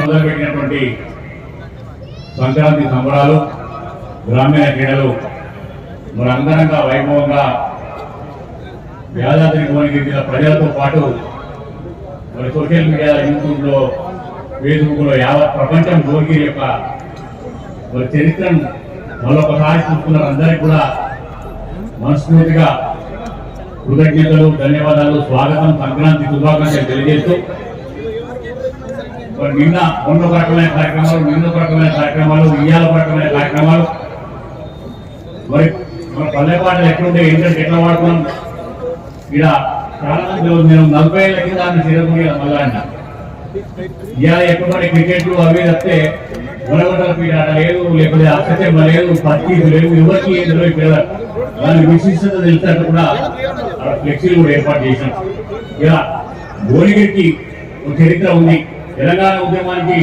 మొదలుపెట్టినటువంటి సంక్రాంతి సంబరాలు గ్రామీణ క్రీడలు మరి అంగరంగా వైభవంగా యాదాద్రి భువనగిరి ప్రజలతో పాటు మరి సోషల్ మీడియా యూట్యూబ్లో ఫేస్బుక్లో యావత్ ప్రపంచం భువనగిరి యొక్క మరి చరిత్రను మరొకసారి చూసుకున్న అందరికీ కూడా మనస్ఫూర్తిగా కృతజ్ఞతలు ధన్యవాదాలు స్వాగతం సంక్రాంతి శుభాకాంక్షలు తెలియజేస్తూ నిన్న మొన్న ఒక రకమైన కార్యక్రమాలు నిన్న ఒక రకమైన కార్యక్రమాలు ఇయ్యాల ఒక రకమైన కార్యక్రమాలు. మరి మన పల్లె పాటలు ఎట్లుంటే ఏంటంటే ఎట్లా వాడుకున్నాం ఇక్కడ చాలా నేను నలభై ఏళ్ళ కింద దాన్ని చేరుకుని మళ్ళా అన్న ఇవాళ ఎక్కడ క్రికెట్లు అవి తప్పితే ఉనగొట్టల పీట ఆట లేదు లేకపోతే అక్షచెమ్మ లేదు పత్తీసు లేవు ఎవరికి ఏం తెలియదు పిల్లలు దాన్ని విశిష్టత తెలిసినట్టు కూడా. ఫ్లెక్సీలు కూడా ఏర్పాటు చేశాం ఇలా భువనగిరికి ఒక చరిత్ర ఉంది. తెలంగాణ ఉద్యమానికి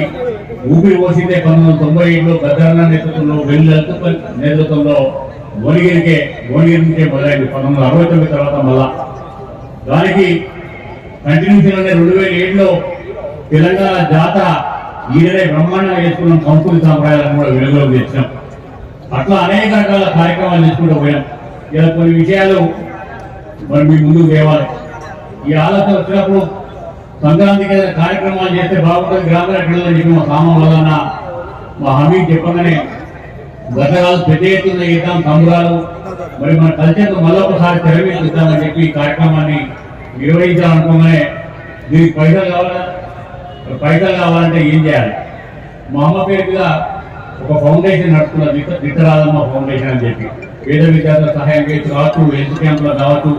ఊపిరి పోసిందే పంతొమ్మిది వందల తొంభై ఏడులో గద్దరన్న నేతృత్వంలో వెల్లి నేతృత్వంలో భువనగిరికే భువనగిరి మొదలైంది. పంతొమ్మిది వందల అరవై తొమ్మిది తర్వాత మళ్ళా. దానికి కంటిన్యూషన్ రెండు వేల ఏడులో తెలంగాణ జాతర ఈయనే బ్రహ్మాండంగా చేసుకున్నాం సంస్కృతి సాంప్రదాయాలను కూడా వెలుగులోకి తెచ్చినాం. అట్లా అనేక రకాల కార్యక్రమాలు చేసుకుంటూ పోయాం ఇలా కొన్ని విషయాలు మరి మీ ముందుకు తేవాలి. ఈ ఆలోచన వచ్చినప్పుడు సంక్రాంతికి ఏదైనా కార్యక్రమాలు చేస్తే బాగుంటుంది. గ్రామీణ క్రీడలు చెప్పి మా సామాన్ వలన మా హామీ చెప్పగానే గతకాలు పెద్ద ఎత్తున చేద్దాం సంబరాలు మరి మన కల్చర్ మరొకసారి తెర చెప్పి ఈ కార్యక్రమాన్ని నిర్వహించాలనుకోగానే దీనికి పైసలు కావాలా? పైసలు కావాలంటే ఏం చేయాలి? మా అమ్మ పేరుగా ఒక ఫౌండేషన్ నడుపుతున్న దిట్ట దిట్టరాదమ్మ ఫౌండేషన్ అని చెప్పి పేద విద్యార్థుల సహాయం చేయొచ్చు కావచ్చు హెల్త్ క్యాంపులో కావచ్చు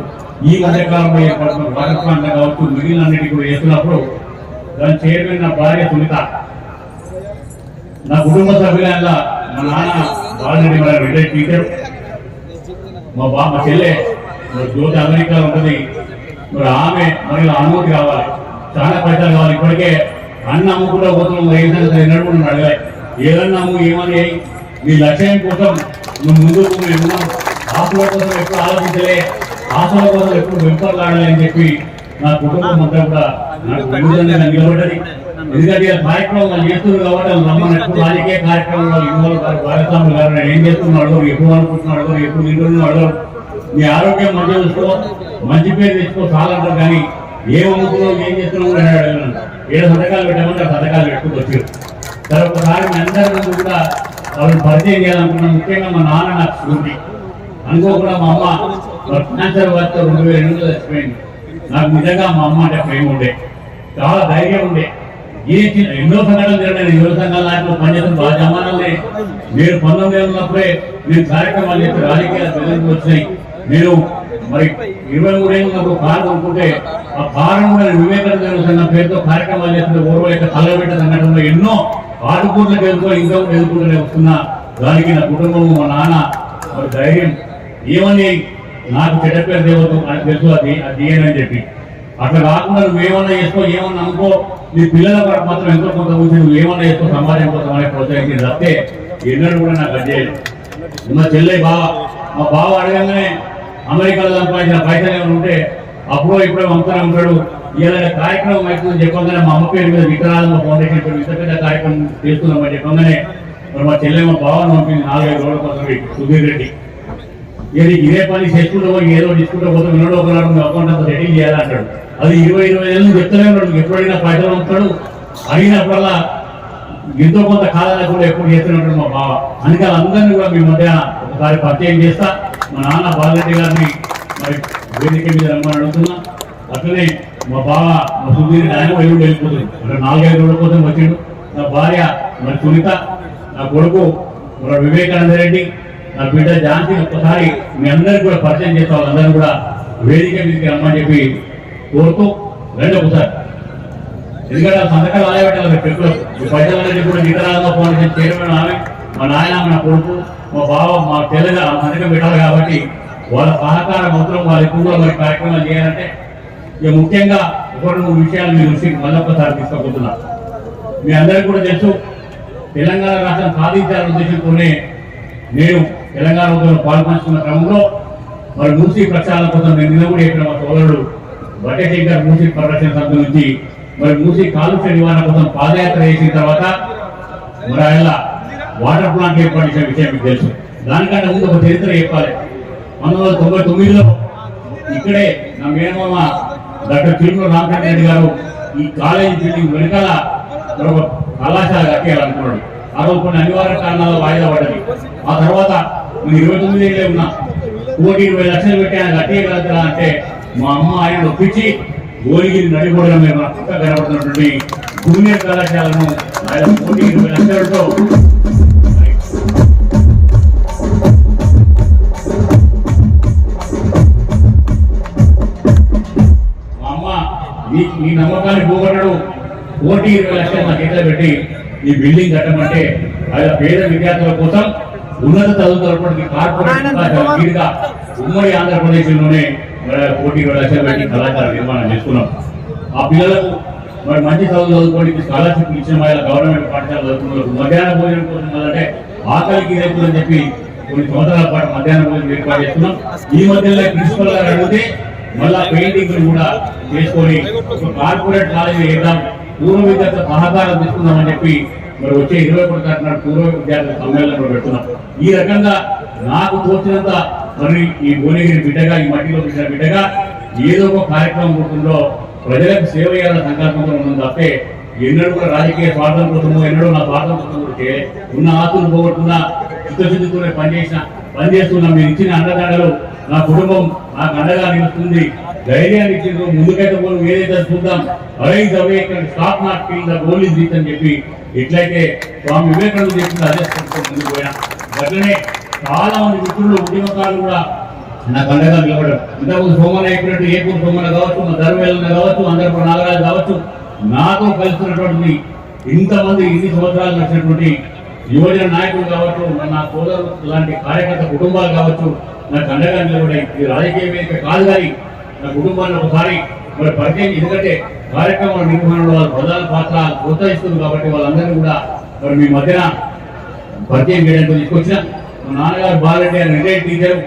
ఈ మధ్యకాలంలో ఏర్పడుతున్న భాగస్వామ్యం కావచ్చు మిగిలినన్నిటి కూడా చేస్తున్నప్పుడు దాని చైర్మన్ నా భార్య సునీత. నా కుటుంబ సభ్యుల మా నాన్న బాలరెడ్డి మన రిటైర్ టీచర్ మా బా మా చెల్లె జ్యోతి అమెరికాలో ఉంటుంది మరి ఆమె మరియు అనుమతి కావాలి. చాలా పైసలు కావాలి. ఇప్పటికే అన్న అమ్ముకుంటూ పోతున్నాం. ఏ ఎన్నడూ అడగాలి. ఏదన్నా అమ్ము ఏమని నీ లక్ష్యం కోసం నువ్వు ముందుకు మేము ఉన్నాం కోసం ఎప్పుడు ఆలోచించలే. ఆశల కోసం ఎప్పుడు వెంపర్లాడాలి అని చెప్పి నా కుటుంబం అంతా కూడా నాకు నిలబడ్డది. ఎందుకంటే కార్యక్రమం కార్యక్రమం చేస్తున్నారు కాబట్టి వాళ్ళు రమ్మని రాజకీయ కార్యక్రమంలో ఇవ్వాలి గారు భాగస్వాములు గారు ఏం చేస్తున్నాడు ఎప్పుడు అనుకుంటున్నాడు ఎప్పుడు నింటున్నాడు నీ ఆరోగ్యం మంచిగా చూసుకో మంచి పేరు తెచ్చుకో చాలంటారు కానీ ఏ అమ్ముతున్నావు ఏం చేస్తున్నావు అని అడగలను ఏడు సంతకాలు పెట్టామంటే ఆ సంతకాలు పెట్టుకుంటూ వచ్చారు. సరే ఒకసారి మీ అందరి ముందు కూడా వాళ్ళని పరిచయం చేయాలనుకున్నాను. ముఖ్యంగా మా నాన్న నాకు స్ఫూర్తి. అనుకోకుండా మా అమ్మ మరి క్యాన్సర్ రెండు వేల ఎనిమిదిలో చచ్చిపోయింది నాకు నిజంగా మా అమ్మ అంటే ప్రేమ ఉండే. చాలా ధైర్యం ఉండే. ఏ ఎన్నో సంఘటనలు జరిగినాయి. యువ సంఘాల నాయకులు పనిచేసిన బాగా జమానాలే నేను పంతొమ్మిది ఉన్నప్పుడే నేను కార్యక్రమాలు చెప్పి రాజకీయాలు ప్రజలకు వచ్చినాయి. నేను మరి ఇరవై మూడు ఏళ్ళు ఉన్నప్పుడు కారు కొనుక్కుంటే ఆ కారు కూడా వివేకానంద సంఘ పేరుతో కార్యక్రమాలు చేసిన ఊర్వ యొక్క తలబెట్ట సంఘటనలో ఎన్నో ఆటుకూర్లకు ఎదుర్కో ఇంకా ఎదుర్కొంటూనే వస్తున్నా దానికి నా కుటుంబం మా నాన్న మరి ధైర్యం. ఏమని నాకు చెడ్డ పేరు దేవతం అని తెలుసు అది అది అని చెప్పి. అట్లా కాకుండా నువ్వు ఏమన్నా చేసుకో ఏమన్నా అనుకో నీ పిల్లల వరకు మాత్రం ఎంతో కొంత ఉంచి నువ్వు ఏమన్నా చేసుకో సమాజం కోసం అనే ప్రోత్సహించి తప్పితే ఎన్నడూ కూడా నాకు అది మా చెల్లె బావ మా బావ అడగంగానే అమెరికాలో సంపాదించిన పైసలు ఏమైనా ఉంటే అప్పుడో ఇప్పుడో పంపుతూనే ఉంటాడు ఇలా కార్యక్రమం అవుతుందని చెప్పగానే మా అమ్మ పేరు మీద వికరాలమ్మ ఫౌండేషన్ పేరు ఇంత పెద్ద కార్యక్రమం చేస్తున్నామని చెప్పగానే మరి మా చెల్లె మా బావను పంపింది నాలుగైదు రోజుల కోసం సుధీర్ రెడ్డి. ఇది ఇదే పని చేసుకుంటూ పోయి ఏదో తీసుకుంటూ పోతే వినోడు ఒకనాడు మీ అకౌంట్ అంతా సెటిల్ చేయాలంటాడు అది ఇరవై ఇరవై ఏళ్ళు చెప్తూనే ఉన్నాడు. ఎప్పుడైనా పైసలు పంపుతాడు. అడిగినప్పుడల్లా ఎంతో కొంత కాలాలకు కూడా ఎప్పుడు చేస్తున్నట్టు మా బావ. అందుకని అందరినీ కూడా మీ మధ్య ఒకసారి పరిచయం చేస్తా. మా నాన్న బాలరెడ్డి గారిని మరి వేదిక మీద రమ్మని అడుగుతున్నా. అట్లనే మా బావ మా సుధీర్ ఆయన ఎల్లుండి వెళ్ళిపోతుంది మరి నాలుగైదు రోజుల కోసం వచ్చిండు. నా భార్య మరి సునీత నా కొడుకు మరి వివేకానంద రెడ్డి నా బిడ్డ ఝాన్సీ ఒక్కసారి మీ అందరికి కూడా పరిచయం చేస్తా వాళ్ళందరూ కూడా వేదిక మీదకి రమ్మని చెప్పి కోరుతూ రండి ఒకసారి. ఎందుకంటే సంతకాలు అలాగే పెట్టాలి పెట్టులో ఈ పైసలు అనేది కూడా నికరాలతో ఫౌండేషన్ చైర్మన్ ఆమె మా నాయన నా కొడుకు మా బావ మా తెల్లగా ఆ సంతకం పెట్టాలి కాబట్టి వాళ్ళ సహకారం అవసరం వాళ్ళ ఎక్కువగా మరి కార్యక్రమాలు చేయాలంటే ఇక ముఖ్యంగా ఒకటి మూడు విషయాలు మీ దృష్టికి మళ్ళొక్కసారి తీసుకోబోతున్నా. మీ అందరికీ కూడా తెలుసు తెలంగాణ రాష్ట్రం సాధించాలనే ఉద్దేశంతోనే నేను తెలంగాణ ఉద్యమంలో పాల్పంచుకున్న క్రమంలో మరి మూసీ ప్రక్షాళన కోసం నేను నిన్న కూడా చెప్పిన మా సోదరుడు భట్టశంకర్ మూసీ పరిరక్షణ సంఘం నుంచి మరి మూసి కాలుష్య నివారణ కోసం పాదయాత్ర చేసిన తర్వాత మరి ఆయన వాటర్ ప్లాంట్ ఏర్పాటు చేసిన విషయం మీకు తెలుసు. దానికంటే ముందు ఒక చరిత్ర చెప్పాలి. పంతొమ్మిది వందల తొంభై తొమ్మిదిలో ఇక్కడే నా మేనమామ డాక్టర్ తిరుమల రామచంద్ర రెడ్డి గారు ఈ కాలేజీ బిల్డింగ్ వెనకాల ఒక కళాశాల కట్టేయాలనుకున్నాడు. ఆ రోజు కొన్ని అనివార్య కారణాల వాయిదా పడ్డది. ఆ తర్వాత నువ్వు ఇరవై తొమ్మిది ఏళ్ళే ఉన్నా. కోటి ఇరవై లక్షలు పెట్టి ఆయన కట్టేయగలుగుతారా అంటే మా అమ్మ ఆయన ఒప్పించి గోలిగిరి నడిపోవడం మేము మన పక్క కనబడుతున్నటువంటి జూనియర్ కళాశాలను ఆయన కోటి ఇరవై లక్షలతో మా అమ్మ నీ నీ నమ్మకాన్ని పోగొట్టడు. కోటి ఇరవై లక్షలు నా చేతిలో పెట్టి ఈ బిల్డింగ్ కట్టమంటే ఆయన పేద విద్యార్థుల కోసం ఉన్నత చదువుతున్నటువంటి కార్పొరేట్ కళాశాల వీరుగా ఉమ్మడి ఆంధ్రప్రదేశ్లోనే కోటి ఇరవై లక్షలు పెట్టి కళాశాల నిర్మాణం చేసుకున్నాం. ఆ పిల్లలకు మరి మంచి చదువు చదువుకోవడానికి స్కాలర్షిప్ ఇచ్చిన వాళ్ళ గవర్నమెంట్ పాఠశాల చదువుకున్న మధ్యాహ్న భోజనం కోసం అంటే ఆకలికి రేపులని చెప్పి కొన్ని సంవత్సరాల పాటు మధ్యాహ్న భోజనం ఏర్పాటు చేస్తున్నాం ఈ మధ్యలో ప్రిన్సిపల్ గారు అడిగితే మళ్ళా పెయింటింగ్ కూడా చేసుకొని కార్పొరేట్ కాలేజీ వేద్దాం పూర్వ విద్యార్థుల సహకారం తీసుకుందామని చెప్పి మరి వచ్చే ఇరవై ఒకటి కట్టినాడు పూర్వ విద్యార్థుల సమ్మేళనం కూడా పెడుతున్నాం. ఈ రకంగా నాకు తోచినంత మరి ఈ భువనగిరి బిడ్డగా ఈ మట్టిలో పుట్టిన బిడ్డగా ఏదో ఒక కార్యక్రమం ఉంటుందో ప్రజలకు సేవ చేయాలన్న సంకల్పంతో ఉన్నాం తప్పే. ఎన్నడూ కూడా రాజకీయ స్వార్థం కోసమో ఎన్నడూ నా స్వార్థం కోసం ఉంటే ఉన్న ఆతులు పోగొట్టున్నా చిత్తశుద్ధితోనే పనిచేసిన పనిచేస్తున్న మీరు ఇచ్చిన అండదండలు నా కుటుంబం నాకు అండగా నిలుస్తుంది. ధైర్యాన్ని ఇచ్చిండ్రు ముందుకైతే పోను ఏదైతే చూద్దాం. అరైజ్ అవే ఇక్కడ stock market the goal is అని చెప్పి ఎట్లయితే స్వామి వివేకానంద చెప్పింది అదే ముందుకు పోయినా అట్లనే చాలా మంది మిత్రులు ఉద్యమకారులు కూడా నాకు అండగా నిలబడరు ఇంతకు సోమన అయిపోయినట్టు ఏపూరు సోమన కావచ్చు మా ధర్మవేలన కావచ్చు అందరూ నాగరాజు కావచ్చు నాతో కలిసినటువంటి ఇంతమంది ఇన్ని సంవత్సరాలు నడిచినటువంటి యువజన నాయకులు కావచ్చు నా సోదరు లాంటి కార్యకర్త కుటుంబాలు కావచ్చు నాకు అండగా నిలబడే ఇది రాజకీయ వేదిక కాదు కానీ నా కుటుంబాన్ని ఒకసారి మరి పరిచయం ఎందుకంటే కార్యక్రమాల నిర్వహణలో వాళ్ళ ప్రధాన పాత్ర ప్రోత్సహిస్తుంది కాబట్టి వాళ్ళందరినీ కూడా మరి మీ మధ్యన పరిచయం చేయడానికి తీసుకొచ్చిన మా నాన్నగారు బాలరెడ్డి అని రిటైర్డ్ టీచర్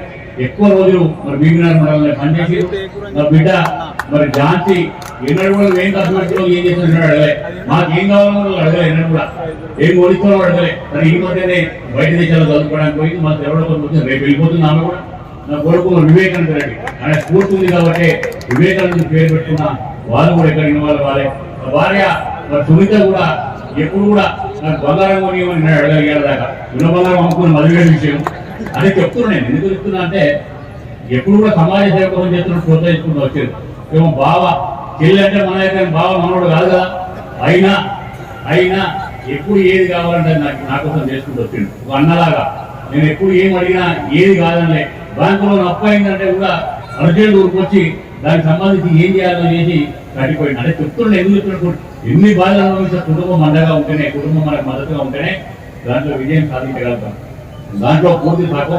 ఎక్కువ రోజులు మరి బీబీనార్ మండలంలో పనిచేసి నా బిడ్డ మరి ఝాన్సీ ఎన్నడూ కూడా ఏం కష్టపడిలో ఏం చేస్తున్నాడు అడగలే. మాకు ఏం కావాలో అడగలే ఎన్నడూ కూడా. ఏం ఓడిస్తామో అడగలే. మరి ఈ మధ్యనే బయట దేశాలు చదువుకోవడానికి పోయింది మాకు ఎవరో కొంత వచ్చింది రేపు వెళ్ళిపోతుంది ఆమె కూడా. నా కొడుకు వివేకానంద రెడ్డి ఆయన స్ఫూర్తి ఉంది కాబట్టి వివేకానంద పేరు పెట్టుకున్న వాళ్ళు కూడా ఇక్కడ ఇన్వాల్వ్ కాలే నా భార్య నా సునీత కూడా ఎప్పుడు కూడా నాకు బంగారం కొనియమని నేను అడగలిగాను దాకా. ఉన్న బంగారం అమ్ముకున్న మదివేడు విషయం. అని చెప్తున్నాను నేను. ఎందుకు చెప్తున్నా అంటే ఎప్పుడు కూడా సమాజ సేవ కోసం చేస్తున్న ప్రోత్సహించుకుంటూ వచ్చారు. ఏమో బావ చెల్లి అంటే మన అయితే బావ మనోడు కాదు కదా. అయినా అయినా ఎప్పుడు ఏది కావాలంటే నాకు నా కోసం చేసుకుంటూ వచ్చిండు. ఒక అన్నలాగా. నేను ఎప్పుడు ఏం అడిగినా ఏది కాదనిలే. బ్యాంకులో అప్పు అయిందంటే కూడా అర్జెంట్ ఊరికి దానికి సంబంధించి ఏం చేయాలో చేసి కట్టిపోయింది అంటే చెప్తుండే ఎందుకు చెప్తున్నప్పుడు ఎన్ని బాధలు అనుభవించిన కుటుంబం అండగా ఉంటేనే కుటుంబం మనకు మద్దతుగా ఉంటేనే దాంట్లో విజయం సాధించగలుగుతాం. దాంట్లో పూర్తి నాకు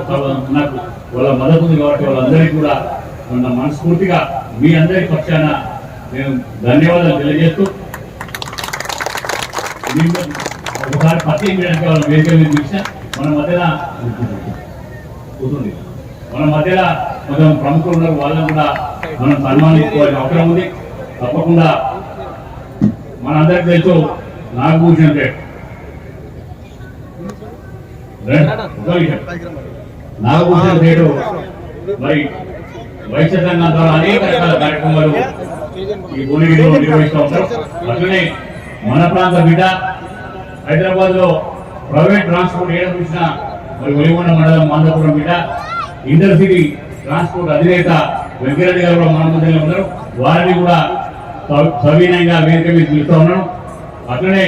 వాళ్ళ మద్దతు ఉంది కాబట్టి వాళ్ళందరికీ కూడా మన మనస్ఫూర్తిగా మీ అందరి పక్షాన నేను ధన్యవాదాలు తెలియజేస్తూ ఒకసారి పరిచయం చేయడానికి వాళ్ళ వేదిక మీద చూసిన మన మధ్యన కూర్చుంది మన మధ్యన కొంచెం ప్రముఖులు ఉన్నారు వాళ్ళని కూడా మనం సన్మానించుకోవాల్సిన అవసరం ఉంది. తప్పకుండా మనందరికి తెలుసు నాగభూషణ్ రెడ్డి నాగభూషణ్ రెడ్డి మరి వైశ్య సంఘం ద్వారా అనేక రకాల కార్యక్రమాలు ఈ భువనగిరిలో నిర్వహిస్తూ ఉంటారు. అట్లనే మన ప్రాంత బిడ్డ హైదరాబాద్లో ప్రైవేట్ ట్రాన్స్పోర్ట్ ఏడ చూసినా మరి వెలుగొండ మండలం మాందపురం బిడ్డ ఇంటర్సిటీ ట్రాన్స్పోర్ట్ అధినేత వెంకరెడ్డి గారు కూడా మన మధ్యలో ఉన్నారు. వారిని కూడా సవీనంగా వేదిక మీద పిలుస్తూ ఉన్నాను. అట్లనే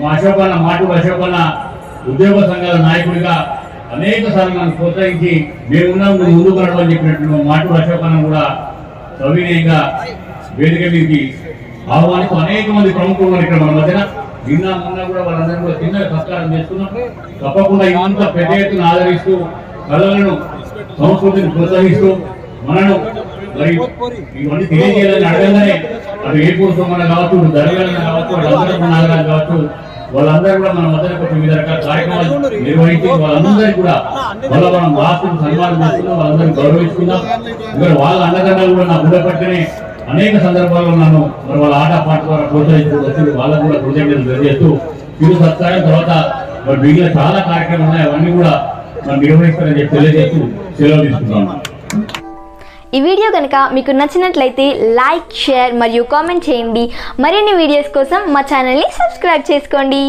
మా అశోకన్న మాటూరు అశోకన్న ఉద్యోగ సంఘాల నాయకుడిగా అనేక సార్లు నన్ను ప్రోత్సహించి మేమున్నాం నువ్వు ముందుకు రావడం అని చెప్పినట్టు మాటు మాటూరు అశోకన్న కూడా సవినయంగా వేదిక మీదకి ఆహ్వానిస్తూ అనేక మంది ప్రముఖులు ఉన్నారు ఇక్కడ మన మధ్యన. నిన్న మొన్న కూడా వాళ్ళందరూ కూడా చిన్న సత్కారం చేస్తున్నాం తప్పకుండా ఇంత పెద్ద ఎత్తున ఆదరిస్తూ కళలను సంస్కృతిని ప్రోత్సహిస్తూ మనను మరి ఇవన్నీ తెలియజేయాలని అడగగానే అటు ఏ కోసం కావచ్చు ఇటు కావచ్చు అటు అందరూ నాగరాజు కావచ్చు వాళ్ళందరూ కూడా మన మధ్య వివిధ రకాల కార్యక్రమాలు నిర్వహించి వాళ్ళందరికీ కూడా వాళ్ళ మనం రాష్ట్రం సన్మానం చేస్తున్నాం వాళ్ళందరినీ గౌరవించుకుందాం. ఇక్కడ వాళ్ళ అన్నదండలు కూడా నా గుడ్డ పట్టుకుని అనేక సందర్భాల్లో నన్ను మరి వాళ్ళ ఆట పాట ద్వారా ప్రోత్సహిస్తూ వచ్చింది. వాళ్ళకు కూడా కృతజ్ఞతలు తెలియజేస్తూ ఇరు సత్కారం తర్వాత మరి మిగిలిన చాలా కార్యక్రమాలు ఉన్నాయి. అవన్నీ కూడా మరి నిర్వహిస్తారని చెప్పి తెలియజేస్తూ సెలవు తీసుకుంటున్నాను. ఈ వీడియో కనుక మీకు నచ్చినట్లయితే లైక్ షేర్ మరియు కామెంట్ చేయండి. మరిన్ని వీడియోస్ కోసం మా ఛానల్ని సబ్స్క్రైబ్ చేసుకోండి.